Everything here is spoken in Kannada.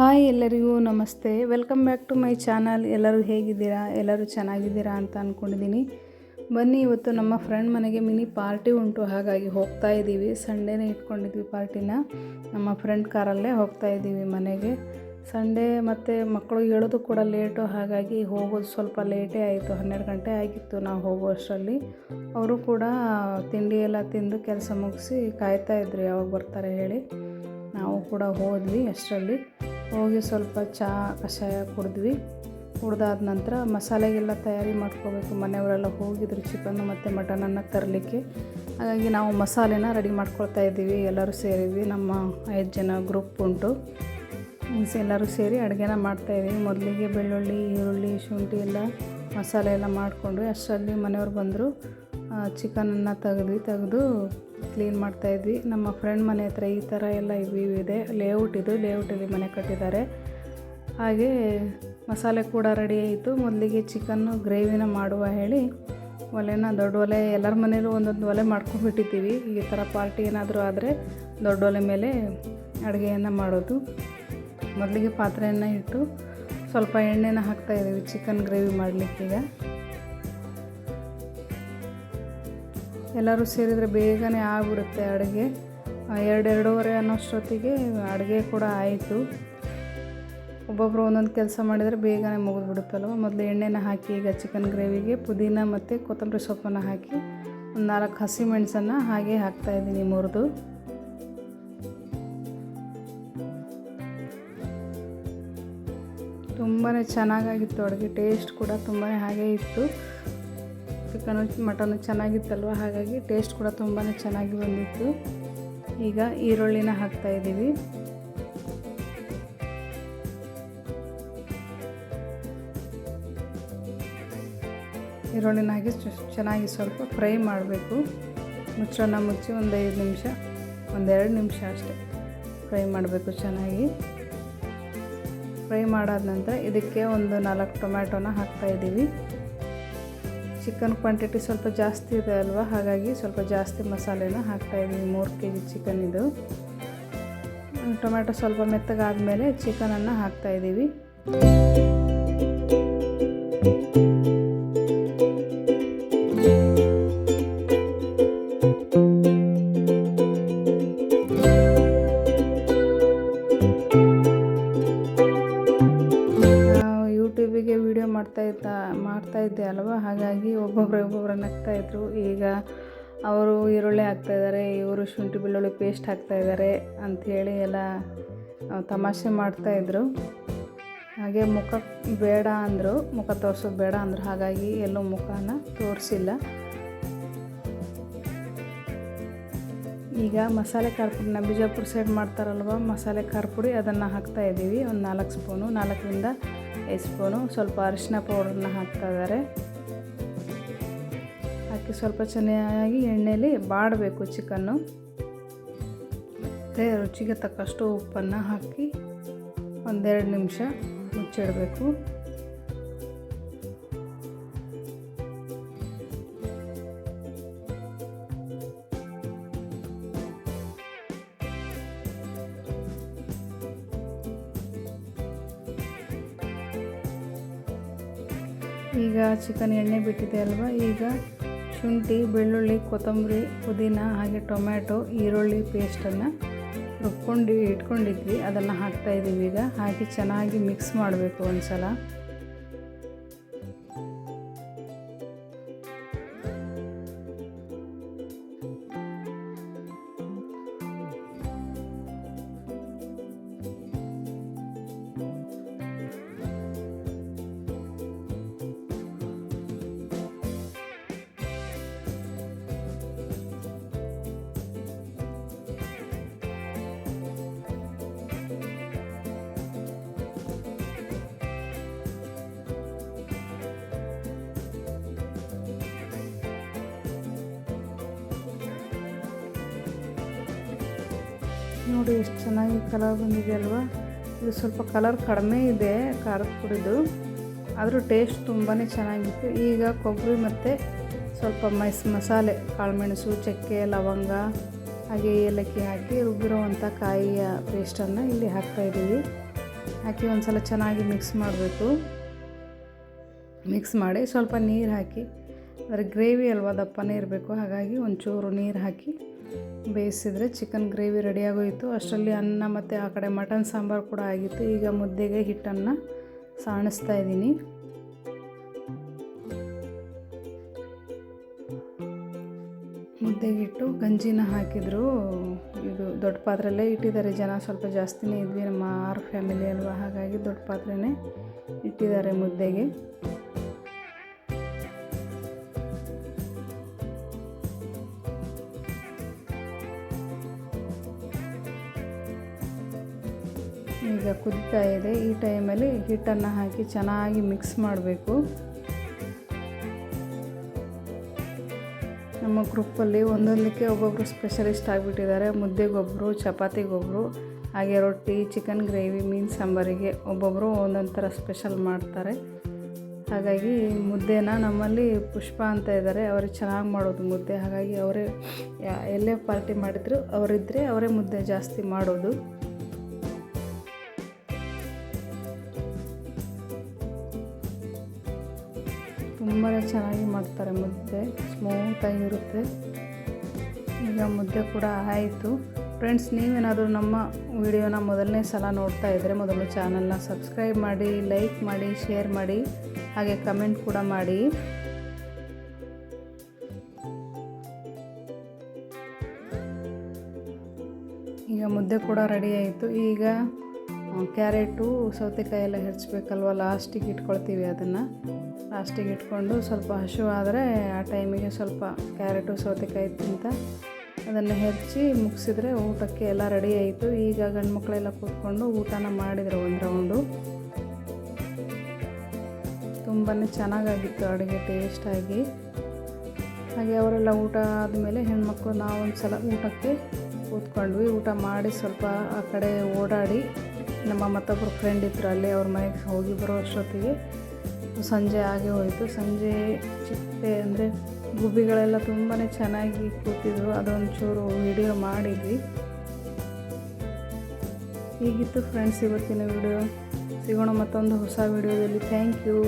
ಹಾಯ್ ಎಲ್ಲರಿಗೂ ನಮಸ್ತೆ. Welcome back to my channel ಎಲ್ಲರೂ ಹೇಗಿದ್ದೀರಾ? ಎಲ್ಲರೂ ಚೆನ್ನಾಗಿದ್ದೀರಾ ಅಂತ ಅಂದ್ಕೊಂಡಿದ್ದೀನಿ ಬನ್ನಿ, ಇವತ್ತು ನಮ್ಮ ಫ್ರೆಂಡ್ ಮನೆಗೆ ಮಿನಿ ಪಾರ್ಟಿ ಉಂಟು. ಹಾಗಾಗಿ ಹೋಗ್ತಾ ಇದ್ದೀವಿ. ಸಂಡೇನೇ ಇಟ್ಕೊಂಡಿದ್ವಿ ಪಾರ್ಟಿನ ನಮ್ಮ ಫ್ರೆಂಡ್ ಕಾರಲ್ಲೇ ಹೋಗ್ತಾ ಇದ್ದೀವಿ ಮನೆಗೆ. ಸಂಡೇ ಮತ್ತು ಮಕ್ಕಳು ಹೇಳೋದು ಕೂಡ ಲೇಟು ಹಾಗಾಗಿ ಹೋಗೋದು ಸ್ವಲ್ಪ ಲೇಟೇ ಆಯಿತು. ಹನ್ನೆರಡು ಗಂಟೆ ಆಗಿತ್ತು ನಾವು ಹೋಗುವಷ್ಟರಲ್ಲಿ. ಅವರು ಕೂಡ ತಿಂಡಿ ಎಲ್ಲ ತಿಂದು ಕೆಲಸ ಮುಗಿಸಿ ಕಾಯ್ತಾ ಇದ್ರು. ಯಾವಾಗ ಬರ್ತಾರೆ ಹೇಳಿ. ನಾವು ಕೂಡ ಹೋದ್ವಿ ಅಷ್ಟರಲ್ಲಿ. ಹೋಗಿ ಸ್ವಲ್ಪ ಚಹಾ ಕಷಾಯ ಕುಡಿದ್ವಿ. ಕುಡ್ದಾದ ನಂತರ ಮಸಾಲೆಗೆಲ್ಲ ತಯಾರಿ ಮಾಡ್ಕೋಬೇಕು. ಮನೆಯವರೆಲ್ಲ ಹೋಗಿದ್ರು ಚಿಕನ್ನು ಮತ್ತು ಮಟನನ್ನು ತರಲಿಕ್ಕೆ. ಹಾಗಾಗಿ ನಾವು ಮಸಾಲೆನ ರೆಡಿ ಮಾಡ್ಕೊಳ್ತಾ ಇದ್ದೀವಿ. ಎಲ್ಲರೂ ಸೇರಿದ್ವಿ. ನಮ್ಮ ಐದು ಜನ ಗ್ರೂಪ್ ಉಂಟು. ಎಲ್ಲರೂ ಸೇರಿ ಅಡುಗೆನ ಮಾಡ್ತಾಯಿದ್ದೀವಿ ಮೊದಲಿಗೆ ಬೆಳ್ಳುಳ್ಳಿ, ಈರುಳ್ಳಿ, ಶುಂಠಿ ಎಲ್ಲ ಮಸಾಲೆ ಎಲ್ಲ ಮಾಡಿಕೊಂಡ್ವಿ. ಅಷ್ಟರಲ್ಲಿ ಮನೆಯವ್ರು ಬಂದರು. ಚಿಕನನ್ನು ತೆಗೆದ್ವಿ. ತೆಗೆದು ಕ್ಲೀನ್ ಮಾಡ್ತಾಯಿದ್ವಿ ನಮ್ಮ ಫ್ರೆಂಡ್ ಮನೆ ಹತ್ರ ಈ ಥರ ಎಲ್ಲ ಇವು ಇದೆ. ಲೇಔಟ್ ಇದು. ಲೇಔಟಲ್ಲಿ ಮನೆ ಕಟ್ಟಿದ್ದಾರೆ. ಹಾಗೆ ಮಸಾಲೆ ಕೂಡ ರೆಡಿ ಆಯಿತು. ಮೊದಲಿಗೆ ಚಿಕನ್ನು ಗ್ರೇವಿನ ಮಾಡುವ ಹೇಳಿ ಒಲೆನ ದೊಡ್ಡ ಒಲೆ, ಎಲ್ಲರ ಮನೇಲೂ ಒಂದೊಂದು ಒಲೆ ಮಾಡ್ಕೊಂಡ್ಬಿಟ್ಟಿದ್ದೀವಿ. ಈ ಥರ ಪಾರ್ಟಿ ಏನಾದರೂ ಆದರೆ ದೊಡ್ಡ ಒಲೆ ಮೇಲೆ ಅಡುಗೆಯನ್ನು ಮಾಡೋದು. ಮೊದಲಿಗೆ ಪಾತ್ರೆಯನ್ನು ಇಟ್ಟು ಸ್ವಲ್ಪ ಎಣ್ಣೆನ ಹಾಕ್ತಾಯಿದ್ದೀವಿ ಚಿಕನ್ ಗ್ರೇವಿ ಮಾಡಲಿಕ್ಕೀಗ ಎಲ್ಲರೂ ಸೇರಿದರೆ ಬೇಗನೆ ಆಗಿಬಿಡುತ್ತೆ ಅಡುಗೆ. ಎರಡೆರಡೂವರೆ ಅನ್ನೋಷ್ಟೊತ್ತಿಗೆ ಅಡುಗೆ ಕೂಡ ಆಯಿತು. ಒಬ್ಬೊಬ್ಬರು ಒಂದೊಂದು ಕೆಲಸ ಮಾಡಿದರೆ ಬೇಗನೆ ಮುಗಿದ್ಬಿಡುತ್ತಲ್ವ? ಮೊದಲು ಎಣ್ಣೆನ ಹಾಕಿ, ಈಗ ಚಿಕನ್ ಗ್ರೇವಿಗೆ ಪುದೀನ ಮತ್ತು ಕೊತ್ತಂಬರಿ ಸೊಪ್ಪನ್ನು ಹಾಕಿ ಒಂದು ನಾಲ್ಕು ಹಸಿ ಮೆಣಸನ್ನು ಹಾಗೆ ಹಾಕ್ತಾಯಿದ್ದೀನಿ ಮುರಿದು. ತುಂಬಾ ಚೆನ್ನಾಗಾಗಿತ್ತು ಅಡುಗೆ. ಟೇಸ್ಟ್ ಕೂಡ ತುಂಬಾ ಹಾಗೆ ಇತ್ತು. ಚಿಕನು, ಮಟನು ಚೆನ್ನಾಗಿತ್ತಲ್ವ? ಹಾಗಾಗಿ ಟೇಸ್ಟ್ ಕೂಡ ತುಂಬಾ ಚೆನ್ನಾಗಿ ಬಂದಿತ್ತು. ಈಗ ಈರುಳ್ಳಿನ ಹಾಕ್ತಾ ಇದ್ದೀವಿ. ಈರುಳ್ಳಿನ ಹಾಕಿ ಚೆನ್ನಾಗಿ ಸ್ವಲ್ಪ ಫ್ರೈ ಮಾಡಬೇಕು. ಮುಚ್ಚೋಣ ಮುಚ್ಚಿ ಒಂದು ಐದು ನಿಮಿಷ ಒಂದೆರಡು ನಿಮಿಷ ಅಷ್ಟೆ ಫ್ರೈ ಮಾಡಬೇಕು ಚೆನ್ನಾಗಿ. ಫ್ರೈ ಮಾಡಾದ ನಂತರ ಇದಕ್ಕೆ ಒಂದು ನಾಲ್ಕು ಟೊಮ್ಯಾಟೊನ ಹಾಕ್ತಾಯಿದ್ದೀವಿ ಚಿಕನ್ ಕ್ವಾಂಟಿಟಿ ಸ್ವಲ್ಪ ಜಾಸ್ತಿ ಇದೆ ಅಲ್ವಾ? ಹಾಗಾಗಿ ಸ್ವಲ್ಪ ಜಾಸ್ತಿ ಮಸಾಲೆನ ಹಾಕ್ತಾಯಿದ್ದೀವಿ ಮೂರು ಕೆ ಜಿ ಚಿಕನ್ ಇದು. ಟೊಮೆಟೊ ಸ್ವಲ್ಪ ಮೆತ್ತಗಾದಮೇಲೆ ಚಿಕನನ್ನು ಹಾಕ್ತಾಯಿದ್ದೀವಿ ಮಾಡ್ತಾ ಇದ್ದ, ಮಾಡ್ತಾ ಇದ್ದೆ ಅಲ್ವಾ? ಹಾಗಾಗಿ ಒಬ್ಬೊಬ್ಬರು ನಗ್ತಾ ನಗ್ತಾಯಿದ್ರು ಈಗ ಅವರು ಈರುಳ್ಳಿ ಹಾಕ್ತಾಯಿದ್ದಾರೆ ಇವರು ಶುಂಠಿ ಬೆಳ್ಳುಳ್ಳಿ ಪೇಸ್ಟ್ ಹಾಕ್ತಾಯಿದ್ದಾರೆ ಅಂಥೇಳಿ ಎಲ್ಲ ತಮಾಷೆ ಮಾಡ್ತಾಯಿದ್ರು ಹಾಗೆ ಮುಖ ಬೇಡ ಅಂದರು, ಮುಖ ತೋರಿಸೋದು ಬೇಡ ಅಂದರು. ಹಾಗಾಗಿ ಎಲ್ಲೂ ಮುಖನ ತೋರಿಸಿಲ್ಲ. ಈಗ ಮಸಾಲೆ ಖಾರ ಪುಡಿನ ಬಿಜಾಪುರ ಸೈಡ್ ಮಾಡ್ತಾರಲ್ವ? ಮಸಾಲೆ ಖಾರ ಪುಡಿ ಅದನ್ನು ಹಾಕ್ತಾ ಇದ್ದೀವಿ. ಒಂದು ನಾಲ್ಕು ಸ್ಪೂನು ನಾಲ್ಕರಿಂದ ಐದು ಸ್ಪೂನು ಸ್ವಲ್ಪ ಅರಿಶಿನ ಪೌಡ್ರನ್ನ ಹಾಕ್ತಾ ಇದ್ದಾರೆ. ಹಾಕಿ ಸ್ವಲ್ಪ ಚೆನ್ನಾಗಿ ಎಣ್ಣೆಯಲ್ಲಿ ಬಾಡಬೇಕು ಚಿಕನ್ನು. ಮತ್ತು ರುಚಿಗೆ ತಕ್ಕಷ್ಟು ಉಪ್ಪನ್ನು ಹಾಕಿ ಒಂದೆರಡು ನಿಮಿಷ ಮುಚ್ಚಿಡಬೇಕು. ಈಗ ಚಿಕನ್ ಎಣ್ಣೆ ಬಿಟ್ಟಿದೆ ಅಲ್ವಾ? ಈಗ ಶುಂಠಿ, ಬೆಳ್ಳುಳ್ಳಿ, ಕೊತ್ತಂಬರಿ, ಪುದೀನ, ಹಾಗೆ ಟೊಮ್ಯಾಟೊ, ಈರುಳ್ಳಿ ಪೇಸ್ಟನ್ನು ರುಬ್ಕೊಂಡು ಇಟ್ಕೊಂಡಿದ್ವಿ. ಅದನ್ನು ಹಾಕ್ತಾಯಿದ್ದೀವಿ ಈಗ. ಹಾಕಿ ಚೆನ್ನಾಗಿ ಮಿಕ್ಸ್ ಮಾಡಬೇಕು ಒಂದು ಸಲ ನೋಡಿ ಎಷ್ಟು ಚೆನ್ನಾಗಿ ಕಲರ್ ಬಂದಿದೆ ಅಲ್ವಾ? ಇದು ಸ್ವಲ್ಪ ಕಲರ್ ಕಡಿಮೆ ಇದೆ, ಖಾರದ ಪುಡಿದು. ಆದರೂ ಟೇಸ್ಟ್ ತುಂಬಾ ಚೆನ್ನಾಗಿತ್ತು. ಈಗ ಕೊಬ್ಬರಿ ಮತ್ತು ಸ್ವಲ್ಪ ಮೈಸ್, ಮಸಾಲೆ, ಕಾಳುಮೆಣಸು, ಚಕ್ಕೆ, ಲವಂಗ, ಹಾಗೆ ಏಲಕ್ಕಿ ಹಾಕಿ ರುಬ್ಬಿರೋವಂಥ ಕಾಯಿಯ ಪೇಸ್ಟನ್ನು ಇಲ್ಲಿ ಹಾಕ್ತಾಯಿದ್ದೀವಿ ಹಾಕಿ ಒಂದು ಸಲ ಚೆನ್ನಾಗಿ ಮಿಕ್ಸ್ ಮಾಡಬೇಕು. ಮಿಕ್ಸ್ ಮಾಡಿ ಸ್ವಲ್ಪ ನೀರು ಹಾಕಿ, ಅಂದರೆ ಗ್ರೇವಿ ಅಲ್ವಾ ದಪ್ಪನೇ ಇರಬೇಕು, ಹಾಗಾಗಿ ಒಂಚೂರು ನೀರು ಹಾಕಿ ಬೇಯಿಸಿದರೆ ಚಿಕನ್ ಗ್ರೇವಿ ರೆಡಿಯಾಗೋಯಿತು. ಅಷ್ಟರಲ್ಲಿ ಅನ್ನ ಮತ್ತು ಆ ಕಡೆ ಮಟನ್ ಸಾಂಬಾರು ಕೂಡ ಆಗಿತ್ತು. ಈಗ ಮುದ್ದೆಗೆ ಹಿಟ್ಟನ್ನು ಸಾಣಿಸ್ತಾ ಇದ್ದೀನಿ. ಮುದ್ದೆಗಿಟ್ಟು ಗಂಜಿನ ಹಾಕಿದ್ರು. ಇದು ದೊಡ್ಡ ಪಾತ್ರೆಯಲ್ಲೇ ಇಟ್ಟಿದ್ದಾರೆ ಜನ. ಸ್ವಲ್ಪ ಜಾಸ್ತಿನೇ ಇದ್ವಿ. ನಮ್ಮ ಆರು ಫ್ಯಾಮಿಲಿ ಅಲ್ವಾ? ಹಾಗಾಗಿ ದೊಡ್ಡ ಪಾತ್ರೆನೇ ಇಟ್ಟಿದ್ದಾರೆ ಮುದ್ದೆಗೆ. ಕುದೀತಾ ಇದೆ. ಈ ಟೈಮಲ್ಲಿ ಹಿಟ್ಟನ್ನು ಹಾಕಿ ಚೆನ್ನಾಗಿ ಮಿಕ್ಸ್ ಮಾಡಬೇಕು. ನಮ್ಮ ಗ್ರೂಪಲ್ಲಿ ಒಂದೊಂದಕ್ಕೆ ಒಬ್ಬೊಬ್ಬರು ಸ್ಪೆಷಲಿಸ್ಟ್ ಆಗಿಬಿಟ್ಟಿದ್ದಾರೆ. ಮುದ್ದೆಗೊಬ್ಬರು ಚಪಾತಿಗೊಬ್ಬರು ಹಾಗೆ ರೊಟ್ಟಿ, ಚಿಕನ್ ಗ್ರೇವಿ, ಮೀನು ಸಾಂಬಾರಿಗೆ ಒಬ್ಬೊಬ್ಬರು ಒಂದೊಂದು ಥರ ಸ್ಪೆಷಲ್ ಮಾಡ್ತಾರೆ. ಹಾಗಾಗಿ ಮುದ್ದೆನ ನಮ್ಮಲ್ಲಿ ಪುಷ್ಪ ಅಂತ ಇದ್ದಾರೆ. ಅವ್ರಿಗೆ ಚೆನ್ನಾಗಿ ಮಾಡೋದು ಮುದ್ದೆ. ಹಾಗಾಗಿ ಅವರೇ ಎಲ್ಲೇ ಪಾರ್ಟಿ ಮಾಡಿದ್ರು ಅವರಿದ್ದರೆ ಅವರೇ ಮುದ್ದೆ ಜಾಸ್ತಿ ಮಾಡೋದು. ತುಂಬಾ ಚೆನ್ನಾಗಿ ಮಾಡ್ತಾರೆ ಮುದ್ದೆ ಸ್ಮೂತಾಗಿರುತ್ತೆ ಈಗ ಮುದ್ದೆ ಕೂಡ ಆಯಿತು. ಫ್ರೆಂಡ್ಸ್ ನೀವೇನಾದರೂ ನಮ್ಮ ವಿಡಿಯೋನ ಮೊದಲನೇ ಸಲ ನೋಡ್ತಾ ಇದ್ದರೆ ಮೊದಲು ಚಾನಲ್ನ ಸಬ್ಸ್ಕ್ರೈಬ್ ಮಾಡಿ ಲೈಕ್ ಮಾಡಿ ಶೇರ್ ಮಾಡಿ, ಹಾಗೆ ಕಮೆಂಟ್ ಕೂಡ ಮಾಡಿ. ಈಗ ಮುದ್ದೆ ಕೂಡ ರೆಡಿ ಆಯಿತು. ಈಗ ಕ್ಯಾರೆಟು, ಸೌತೆಕಾಯಿ ಎಲ್ಲ ಹೆಚ್ಚಬೇಕಲ್ವ ಲಾಸ್ಟಿಗೆ ಇಟ್ಕೊಳ್ತೀವಿ ಅದನ್ನು. ಲಾಸ್ಟಿಗೆ ಇಟ್ಕೊಂಡು ಸ್ವಲ್ಪ ಹಶು ಆದರೆ ಆ ಟೈಮಿಗೆ ಸ್ವಲ್ಪ ಕ್ಯಾರೆಟು, ಸೌತೆಕಾಯಿ ತಿಂತ ಅದನ್ನು ಹೆಚ್ಚಿ ಮುಗಿಸಿದ್ರೆ ಊಟಕ್ಕೆ ಎಲ್ಲ ರೆಡಿ ಆಯಿತು. ಈಗ ಗಂಡು ಮಕ್ಕಳೆಲ್ಲ ಕೂತ್ಕೊಂಡು ಊಟನ ಮಾಡಿದರು ಒಂದು ರೌಂಡು. ತುಂಬಾ ಚೆನ್ನಾಗಾಗಿತ್ತು ಅಡುಗೆ ಟೇಸ್ಟಾಗಿ ಹಾಗೆ ಅವರೆಲ್ಲ ಊಟ ಆದಮೇಲೆ ಹೆಣ್ಮಕ್ಳು ನಾವೊಂದು ಸಲ ಊಟಕ್ಕೆ ಕೂತ್ಕೊಂಡ್ವಿ. ಊಟ ಮಾಡಿ ಸ್ವಲ್ಪ ಆ ಕಡೆ ಓಡಾಡಿ ನಮ್ಮ ಮತ್ತೊಬ್ಬರು ಫ್ರೆಂಡ್ ಇದ್ದರು ಅಲ್ಲೇ ಅವ್ರ ಮನೆಗೆ ಹೋಗಿ ಬರೋ ಅಷ್ಟೊತ್ತಿಗೆ ಸಂಜೆ ಆಗಿ ಹೋಯಿತು. ಸಂಜೆ ಚಿಟ್ಟೆ ಅಂದರೆ ಗುಬ್ಬಿಗಳೆಲ್ಲ ತುಂಬಾ ಚೆನ್ನಾಗಿ ಕೂತಿದ್ರು. ಅದೊಂಚೂರು ವಿಡಿಯೋ ಮಾಡಿದ್ವಿ. ಹೀಗಿತ್ತು ಫ್ರೆಂಡ್ಸ್ ಇವತ್ತಿನ ವಿಡಿಯೋ ಸಿಗೋಣ ಮತ್ತೊಂದು ಹೊಸ ವಿಡಿಯೋದಲ್ಲಿ ಥ್ಯಾಂಕ್ ಯು